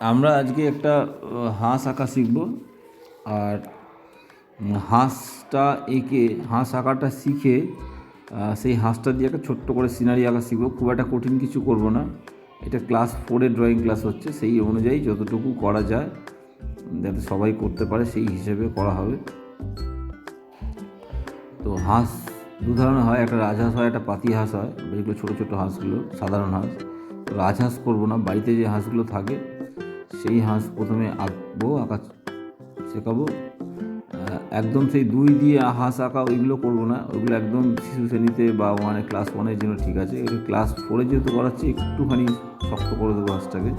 আমরা আজকে একটা হাঁস আঁকা শিখব। আর হাঁসটা এঁকে, হাঁস আঁকাটা শিখে সেই হাঁসটা দিয়ে একটা ছোট্ট করে সিনারি আঁকা শিখব। খুব একটা কঠিন কিছু করব না। এটা ক্লাস ফোরের ড্রয়িং ক্লাস হচ্ছে, সেই অনুযায়ী যতটুকু করা যায়, যাতে সবাই করতে পারে, সেই হিসেবে করা হবে। তো হাঁস, দু ধরনের হয়, একটা রাজহাঁস হয়, একটা পাতি হাঁস হয়। যেগুলো ছোটো ছোটো হাঁসগুলো, সাধারণ হাঁস। রাজহাঁস করব না, বাড়িতে যে হাঁসগুলো থাকে সেই হাঁস প্রথমে আঁকবো, আঁকা শেখাবো। একদম সেই দুই দিয়ে হাঁস আঁকা ওইগুলো করব না, ওইগুলো একদম শিশু শ্রেণীতে বা ওয়ানে ক্লাস ওয়ানের জন্য ঠিক আছে। এগুলো ক্লাস ফোরে যেহেতু করাচ্ছি, একটুখানি শক্ত করে দেবো হাঁসটাকে।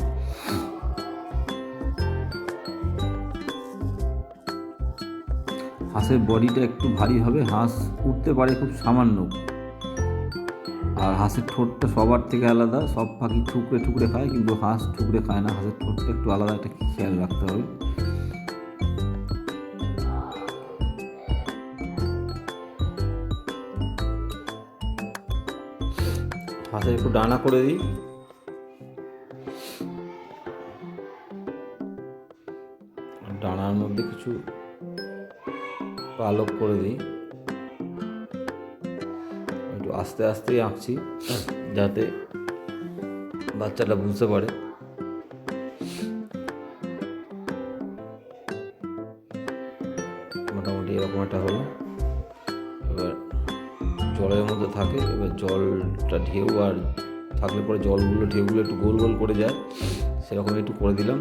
হাঁসের বডিটা একটু ভারী হবে, হাঁস উঠতে পারে খুব সামান্য। আর হাঁসের ঠোঁটটা সবার থেকে আলাদা, সব পাখি ঠুকরে ঠুকরে খায়, কিন্তু হাঁস ঠুকরে খায় না, হাঁসের ঠোঁটটা একটু আলাদা একটা খেয়াল রাখতে হবে? হাঁসের একটু ডানা করে দিই। ডানার মধ্যে কিছু পালক করে দিই। আস্তে আস্তেই আঁকছি, যাতে বাচ্চাটা বুঝতে পারে। মোটামুটি এরকম একটা হলো। এবার জলের মধ্যে থাকে, এবার জলটা ঢেউ আর থাকলে পরে জলগুলো, ঢেউগুলো একটু গোল গোল করে যায়, সেরকম একটু করে দিলাম।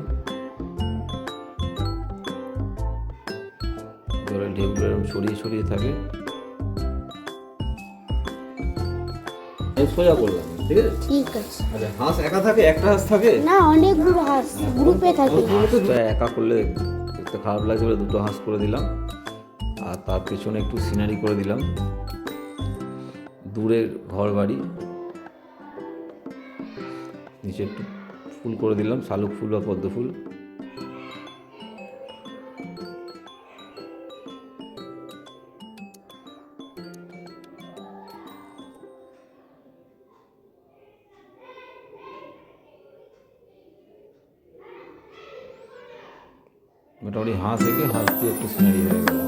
জলের ঢেউগুলো এরকম ছড়িয়ে ছড়িয়ে থাকে। সোজা করলাম ঠিক আছে? ঠিক আছে। আচ্ছা হাঁস একা থাকে? একটা হাঁস থাকে? না অনেকগুলো হাঁস গ্রুপে থাকে। হাঁসটা একা করলে দেখতে খারাপ লাগছে বলে দুটো হাঁস করে দিলাম। আর তার পেছনে একটু সিনারি করে দিলাম। দূরের ঘর বাড়ি। নিচে একটু ফুল করে দিলাম শালুক ফুল বা পদ্ম ফুল। মোটামুটি হাঁস এঁকে হাঁস দিয়ে একটু সিনারি হয়ে গেল